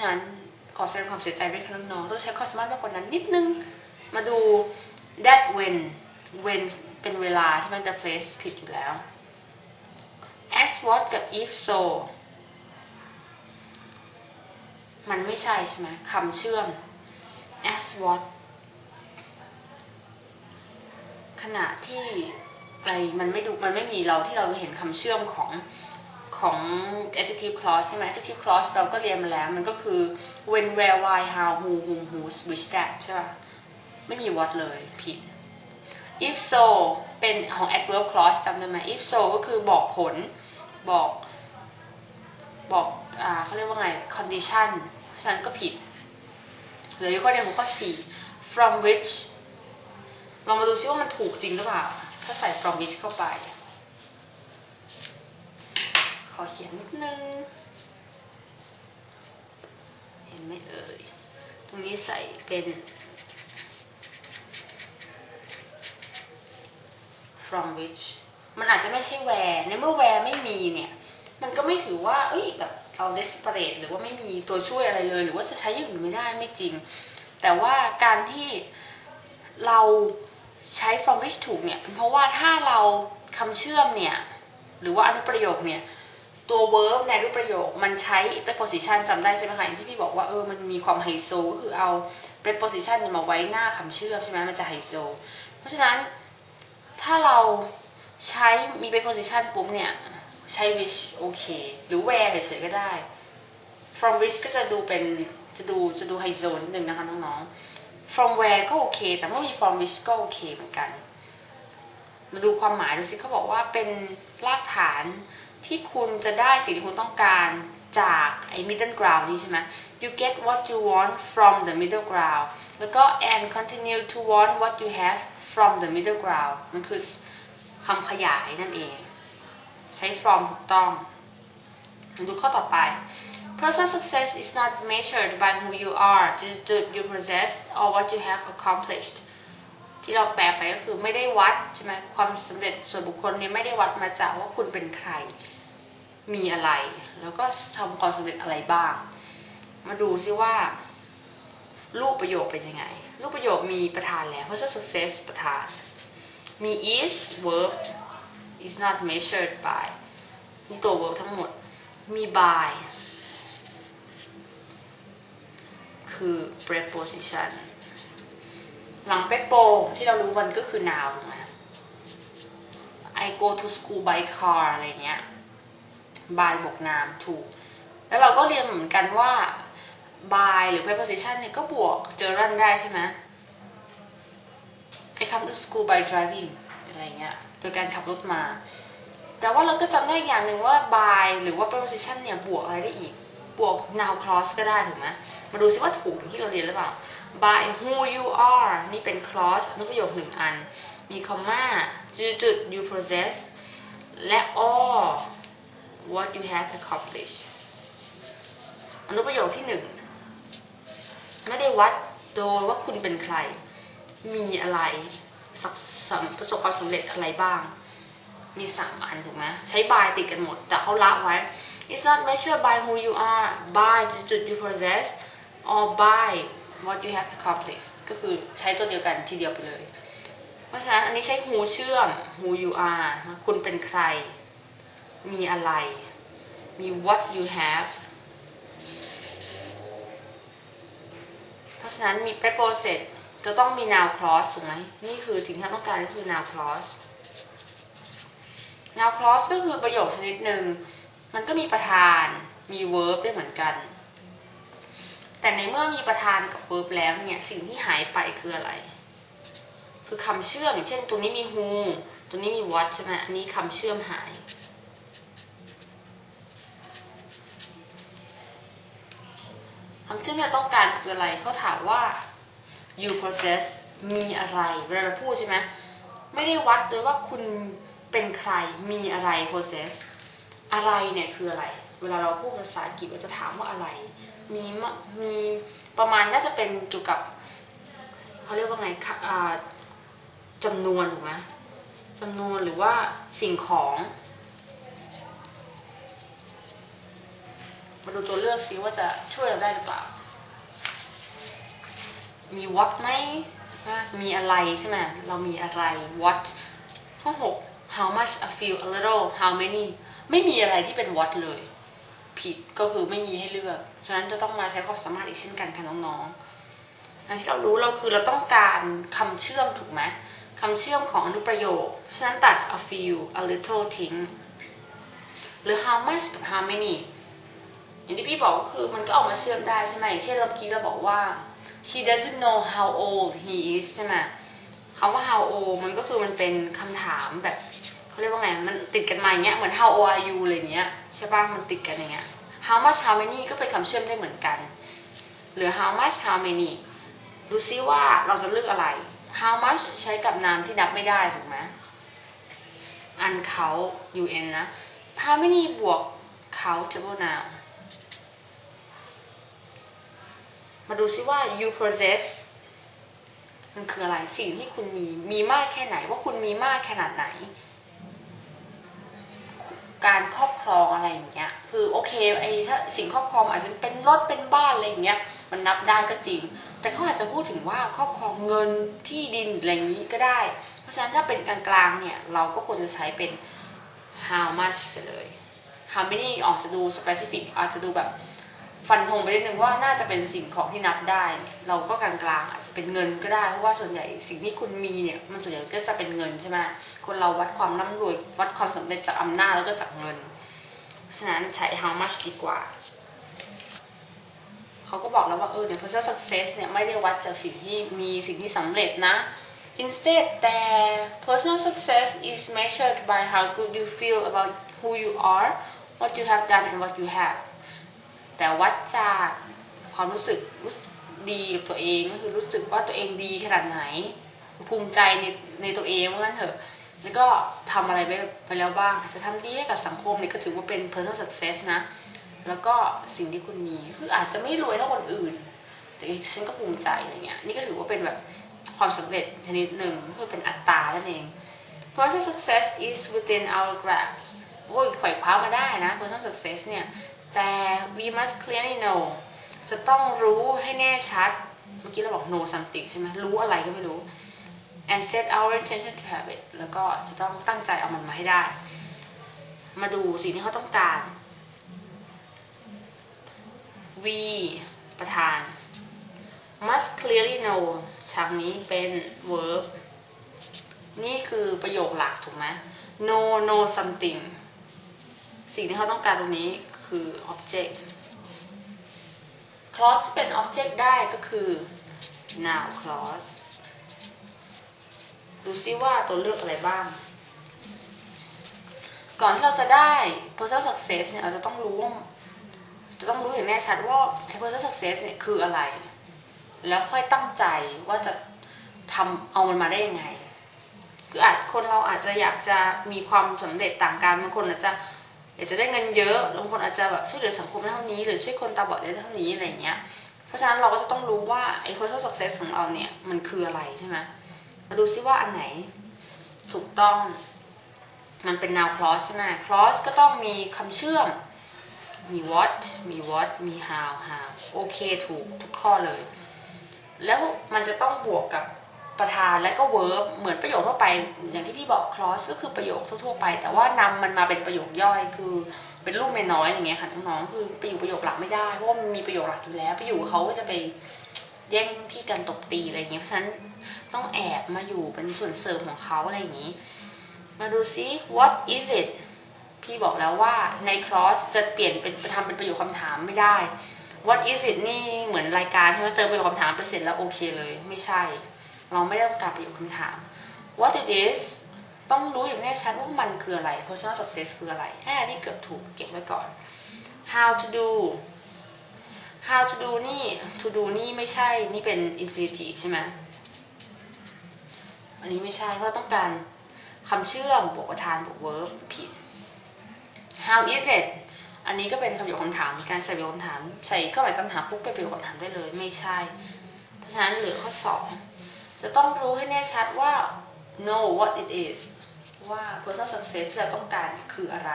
ะนั้นขอแสดงความเสียใจด้วยค่ะน้องๆต้องใช้ความสามารถมากกว่านั้นนิดนึง มาดู that when when เป็นเวลาใช่ไหม the place ผิดอยู่แล้ว as what กับ if so มันไม่ใช่ใช่ไหมคำเชื่อม as what ขณะที่อะไรมันไม่ดูมันไม่มีเราที่เราเห็นคำเชื่อมของ ของ adjective clause ใช่ไหม adjective clause เราก็เรียนมาแล้ว มันก็คือ when where why how who whom whose which that ใช่ป่ะ ไม่มี what เลยผิด if so เป็นของ adverb clause จำได้ไหม if so ก็คือบอกผล บอก บอกอ่าเขาเรียกว่าไง condition ฉะนั้นก็ผิดเหลืออยู่ข้อเดียวของข้อ 4 from which ลองมาดูซิว่ามันถูกจริงหรือเปล่า ถ้าใส่ from which เข้าไป อเขียนนิดนึง เห็นไหมเอ่ย ตรงนี้ใส่เป็น from which มันอาจจะไม่ใช่ where ในเมื่อ where ไม่มีเนี่ย มันก็ไม่ถือว่า เอ้ยแบบเรา desperate หรือว่าไม่มีตัวช่วยอะไรเลย หรือว่าจะใช้อย่างอื่นไม่ได้ไม่จริง แต่ว่าการที่เราใช้ from which ถูกเนี่ย เพราะว่าถ้าเราคำเชื่อมเนี่ย หรือว่าอนุประโยคเนี่ย ตัว verb ในอนุประโยคมันใช้ preposition จำได้ใช่ไหมคะอย่างที่พี่บอกว่าเออมันมีความไฮโซก็คือเอา preposition เนี่ยมาไว้หน้าคำเชื่อมใช่ไหมมันจะไฮโซเพราะฉะนั้นถ้าเราใช้มี preposition ปุ๊บเนี่ยใช้ which โอเค หรือ where เฉยๆก็ได้ from which ก็จะดูเป็นจะดูจะดูไฮโซนิดนึงนะคะน้องๆ from where ก็โอเค แต่เมื่อมี from which ก็โอเคเหมือนกัน มาดูความหมายดูสิเขาบอกว่าเป็นรากฐาน ที่คุณจะได้สิ่งที่คุณต้องการจากไอ้ middle ground นี่ใช่ไหม you get what you want from the middle ground แล้วก็ and continue to want what you have from the middle ground มันคือคำขยายนั่นเอง ใช้ from ถูกต้องมาดูข้อต่อไป Personal success is not measured by who you are, the you possess, or what you have accomplished. ที่เราแปลไปก็คือไม่ได้วัดใช่ไหมความสำเร็จส่วนบุคคลเนี่ยไม่ได้วัดมาจากว่าคุณเป็นใครมีอะไร แล้วก็ทำความสำเร็จอะไรบ้าง มาดูซิว่า รูปประโยคเป็นยังไง รูปประโยคมีประธานแล้ว personal success ประธาน มี is verb is not measured by นี่ตัว verb ทั้งหมด มี by คือ preposition หลัง prepo ที่เรารู้มันก็คือ noun ถูกไหม I go to school by car อะไรเงี้ย by บวก noun ถูก แล้วเราก็เรียนเหมือนกันว่า by หรือ preposition เนี่ยก็บวก gerund ได้ใช่ไหม I come to school by driving อะไรเงี้ย โดยการขับรถมา แต่ว่าเราก็จำได้อย่างหนึ่งว่า by หรือว่า preposition เนี่ยบวกอะไรได้อีก บวก noun clause ก็ได้ถูกไหมมาดูซิว่าถูกอย่างที่เราเรียนหรือเปล่า by who you are นี่เป็น clause อนุประโยคหนึ่งอัน มีคอมมาจุดจุด you possess และ all what you have accomplished อนุประโยคที่หนึ่งไม่ได้วัดโดยว่าคุณเป็นใคร มีอะไรสักประสบความสำเร็จอะไรบ้าง มีสามอันถูกไหมใช้ by ติดกันหมด แต่เขาละไว้ it's not measured by who you are by จุด you possess or by what you have accomplished ก็คือใช้ตัวเดียวกันทีเดียวไปเลย เพราะฉะนั้นอันนี้ใช้ who เชื่อม who you are คุณเป็นใคร มีอะไร มี what you have เพราะฉะนั้นมี preposition จะต้องมี noun clause ถูกไหมนี่คือสิ่งที่เราต้องการก็คือ noun clause noun clause ก็คือประโยคชนิดหนึ่ง มันก็มีประธาน มี verb ได้เหมือนกัน แต่ในเมื่อมีประธานกับ verb แล้วเนี่ยสิ่งที่หายไปคืออะไร คือคำเชื่อมอย่างเช่นตรงนี้มี who ตรงนี้มี what ใช่ไหมอันนี้คำเชื่อมหาย คำเชื่อมที่เราต้องการคืออะไรเขาถามว่า you possess มีอะไรเวลาเราพูดใช่ไหมไม่ได้วัดเลยว่าคุณเป็นใครมีอะไร possess อะไรเนี่ยคืออะไร เวลาเราพูดภาษาอังกฤษเราจะถามว่าอะไร มีมีประมาณน่าจะเป็นเกี่ยวกับเขาเรียกว่าไงค่ะอ่าจำนวนถูกไหมจำนวนหรือว่าสิ่งของมาดูตัวเลือกซิว่าจะช่วยเราได้หรือเปล่า มี what ไหม มีอะไรใช่ไหม เรามีอะไร what ข้อหก how much a few a little how many ไม่มีอะไรที่เป็น what เลย ผิดก็คือไม่มีให้เลือก ฉะนั้นจะต้องมาใช้ความสามารถอีกเช่นกันค่ะน้องๆที่เรารู้เราคือเราต้องการคำเชื่อมถูกไหมคำเชื่อมของอนุประโยค ฉะนั้นตัด a few a little ทิ้ง หรือ how much กับ how many อย่างที่พี่บอกก็คือมันก็ออกมาเชื่อมได้ใช่ไหมอย่างเช่นเราเมื่อกี้เราบอกว่า she doesn't know how old he is ใช่ไหมคำว่า how old มันก็คือมันเป็นคำถามแบบ เขาเรียกว่าไง มันติดกันมาอย่างเงี้ย เหมือน how old are you อะไรเงี้ยใช่ป่ะ มันติดกันอย่างเงี้ย how much how many ก็เป็นคำเชื่อมได้เหมือนกัน หรือ how much how many ดูซิว่าเราจะเลือกอะไร how much ใช้กับนามที่นับไม่ได้ถูกไหมอันเขา un นะ how many บวก countable noun มาดูซิว่า you possess มันคืออะไรสิ่งที่คุณมีมีมากแค่ไหน ว่าคุณมีมากขนาดไหน การครอบครองอะไรอย่างเงี้ยคือโอเคไอ้ถ้าสิ่งครอบครองอาจจะเป็นรถเป็นบ้านอะไรอย่างเงี้ยมันนับได้ก็จริง แต่เขาอาจจะพูดถึงว่าครอบครองเงินที่ดินอะไรอย่างนี้ก็ได้ เพราะฉะนั้นถ้าเป็นกลางๆเนี่ยเราก็ควรจะใช้เป็น how much ไปเลย how many ออกจะดู specific อาจจะดูแบบ ฟันธงไปนิดนึงว่าน่าจะเป็นสิ่งของที่นับได้ เราก็กลางๆอาจจะเป็นเงินก็ได้เพราะว่าส่วนใหญ่สิ่งที่คุณมีเนี่ยมันส่วนใหญ่ก็จะเป็นเงินใช่ไหมคนเราวัดความร่ำรวยวัดความสำเร็จจากอำนาจแล้วก็จากเงิน เพราะฉะนั้นใช้ how much ดีกว่าเขาก็บอกแล้วว่าเออเนี่ย personal success เนี่ยไม่ได้วัดจากสิ่งที่มีสิ่งที่สำเร็จนะ instead แต่ personal success is measured by how good you feel about who you are what you have done and what you have แต่วัดจากความรู้สึกดีกับตัวเองก็คือรู้สึกว่าตัวเองดีขนาดไหน ภูมิใจในในตัวเองว่างั้นเถอะ แล้วก็ทำอะไรไปไปแล้วบ้างอาจจะทำดีให้กับสังคมนี่ก็ถือว่าเป็น personal success นะ แล้วก็สิ่งที่คุณมีคืออาจจะไม่รวยเท่าคนอื่น แต่ฉันก็ภูมิใจอะไรเงี้ย นี่ก็ถือว่าเป็นแบบความสำเร็จชนิดหนึ่งคือเป็นอัตรานั่นเอง personal success is within our grasp โอ้ยไขว่คว้ามาได้นะ personal success เนี่ย แต่ we must clearly know จะต้องรู้ให้แน่ชัด เมื่อกี้เราบอก know something ใช่ไหมรู้อะไรก็ไม่รู้ and set our intention to have it แล้วก็จะต้องตั้งใจเอามันมาให้ได้ มาดูสิ่งที่เขาต้องการ we ประธาน must clearly know ฉากนี้เป็น verb นี่คือประโยคหลักถูกไหม know know something สิ่งที่เขาต้องการตรงนี้ คือ object clause ที่เป็น object ได้ก็คือ noun clause ดูซิว่าตัวเลือกอะไรบ้าง ก่อนที่เราจะได้ personal success เนี่ยเราจะต้องรู้ว่าจะต้องรู้อย่างแน่ชัดว่าไอ้ personal success เนี่ยคืออะไร แล้วค่อยตั้งใจว่าจะทำเอามันมาได้ยังไง คืออาจคนเราอาจจะอยากจะมีความสำเร็จต่างกันบางคนอาจจะ อยากจะได้เงินเยอะบางคนอาจจะแบบช่วยเหลือสังคมได้เท่านี้ หรือช่วยคนตาบอดได้เท่านี้อะไรเงี้ย เพราะฉะนั้นเราก็จะต้องรู้ว่าไอ้ personal success ของเราเนี่ยมันคืออะไรใช่ไหมมาดูซิว่าอันไหนถูกต้องมันเป็น noun clause ใช่ไหม clause ก็ต้องมีคำเชื่อม มี what มี what มี how how โอเคถูกทุกข้อเลย แล้วมันจะต้องบวกกับ ประธานและก็ verb เหมือนประโยคทั่วไป อย่างที่พี่บอก clause ก็คือประโยคทั่วๆไป แต่ว่านำมันมาเป็นประโยคย่อยคือเป็นรูปน้อยอย่างเงี้ยค่ะน้องๆคือไปอยู่ประโยคหลักไม่ได้เพราะว่ามันมีประโยคหลักอยู่แล้ว ไปอยู่เขาก็จะไปแย่งที่การตบตีอะไรอย่างเงี้ยเพราะฉะนั้นต้องแอบมาอยู่เป็นส่วนเสริมของเขาอะไรอย่างงี้ มาดูซิ what is it พี่บอกแล้วว่าใน clause จะเปลี่ยนเป็นทำเป็นประโยคคำถามไม่ได้ what is it นี่เหมือนรายการที่ว่าเติมประโยคคำถามไปเสร็จแล้วโอเคเลยไม่ใช่ เราไม่ได้ต้องการประโยคคำถาม what it is ต้องรู้อย่างแน่ชัดว่ามันคืออะไร personal success คืออะไรอ่านี่เกือบถูกเก็บไว้ก่อน how to do how to do นี่ to do นี่ไม่ใช่ นี่เป็น infinitive ใช่ไหมอันนี้ไม่ใช่ เพราะเราต้องการคำเชื่อม บวกประธาน บวก verb ผิด how is it อันนี้ก็เป็นคำโยคคำถาม การใส่ประโยคคำถาม ใส่เข้าไปคำถามปุ๊บเป็นประโยคคำถามได้เลย ไม่ใช่ เพราะฉะนั้นเหลือข้อ 2 จะต้องรู้ให้แน่ชัดว่า know what it is ว่า personal success ที่เราต้องการคืออะไร